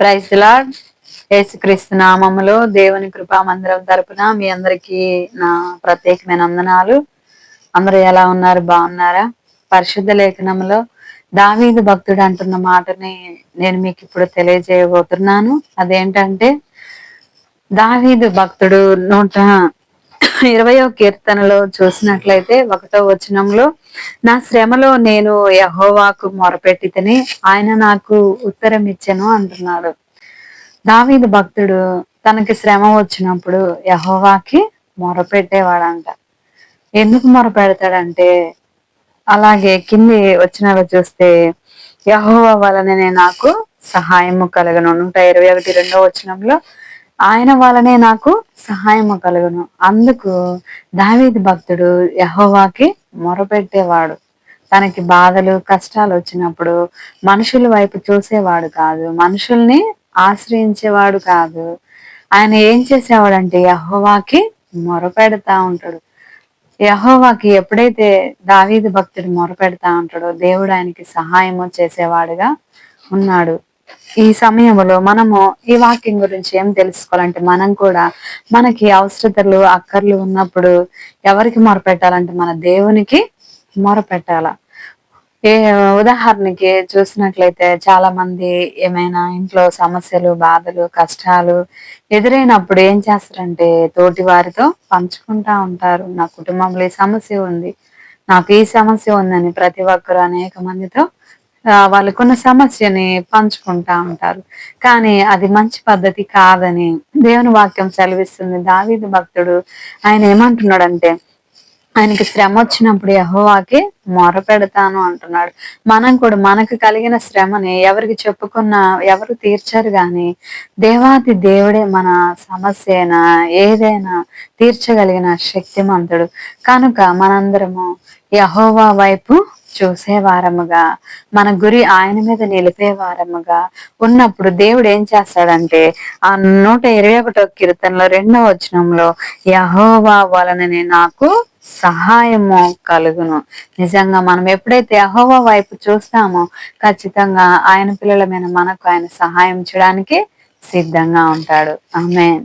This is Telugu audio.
ప్రైజ్ లాడ్ యేసుక్రీస్తు నామములో దేవుని కృపా మందిరం తరపున మీ అందరికీ నా ప్రత్యేకమైన వందనాలు. అందరూ ఎలా ఉన్నారు? బాగున్నారా? పరిశుద్ధ లేఖనంలో దావీదు భక్తుడు అంటున్న మాటని నేను మీకు ఇప్పుడు తెలియజేయబోతున్నాను. అదేంటంటే దావీదు భక్తుడు నూట ఇరవయో కీర్తనలో చూసినట్లయితే ఒకటో వచనంలో నా శ్రమలో నేను యహోవాకు మొరపెట్టి తిని ఆయన నాకు ఉత్తరం ఇచ్చాను అంటున్నాడు. దావీదు భక్తుడు తనకి శ్రమ వచ్చినప్పుడు యహోవాకి మొరపెట్టేవాడంట. ఎందుకు మొరపెడతాడంటే అలాగే కింది వచ్చినాలో చూస్తే యహోవా వలననే నాకు సహాయము కలగను నూట ఇరవై ఒకటి రెండో వచనంలో ఆయన వలనే నాకు సహాయము కలుగును. అందుకు దావీది భక్తుడు యహోవాకి మొరపెట్టేవాడు. తనకి బాధలు కష్టాలు వచ్చినప్పుడు మనుషుల వైపు చూసేవాడు కాదు. మనుషుల్ని ఆశ్రయించేవాడు కాదు. ఆయన ఏం చేసేవాడంటే యహోవాకి మొరపెడతా ఉంటాడు. యహోవాకి ఎప్పుడైతే దావీది భక్తుడు మొరపెడతా ఉంటాడో దేవుడు ఆయనకి సహాయము చేసేవాడుగా ఉన్నాడు. ఈ సమయంలో మనము ఈ వాక్యం గురించి ఏం తెలుసుకోవాలంటే మనం కూడా మనకి అవసరతలు అక్కర్లు ఉన్నప్పుడు ఎవరికి మొరపెట్టాలంటే మన దేవునికి మొరపెట్టాల. ఏ ఉదాహరణకి చూసినట్లయితే చాలా మంది ఏమైనా ఇంట్లో సమస్యలు బాధలు కష్టాలు ఎదురైనప్పుడు ఏం చేస్తారంటే తోటి వారితో పంచుకుంటా ఉంటారు. నా కుటుంబంలో ఈ సమస్య ఉంది నాకు ఈ సమస్య ఉందని ప్రతి ఒక్కరు అనేక మందితో వాళ్ళకున్న సమస్యని పంచుకుంటా ఉంటారు. కానీ అది మంచి పద్ధతి కాదని దేవుని వాక్యం సెలవిస్తుంది. దావీదు భక్తుడు ఆయన ఏమంటున్నాడంటే ఆయనకి శ్రమ వచ్చినప్పుడు యహోవాకి మొర పెడతాను అంటున్నాడు. మనం కూడా మనకు కలిగిన శ్రమని ఎవరికి చెప్పుకున్నా ఎవరు తీర్చరు గాని దేవాది దేవుడే మన సమస్యనా ఏదైనా తీర్చగలిగిన శక్తిమంతుడు. కనుక మనందరము యహోవా వైపు చూసేవారముగా మన గురి ఆయన మీద నిలిపేవారముగా ఉన్నప్పుడు దేవుడు ఏం చేస్తాడంటే ఆ నూట ఇరవై ఒకటో కీర్తనలో రెండో వచనంలో యహోవా వలననే నాకు సహాయము కలుగును. నిజంగా మనం ఎప్పుడైతే అహోవ వైపు చూస్తామో ఖచ్చితంగా ఆయన పిల్లల మీద మనకు ఆయన సహాయం చేయడానికి సిద్ధంగా ఉంటాడు. ఆమె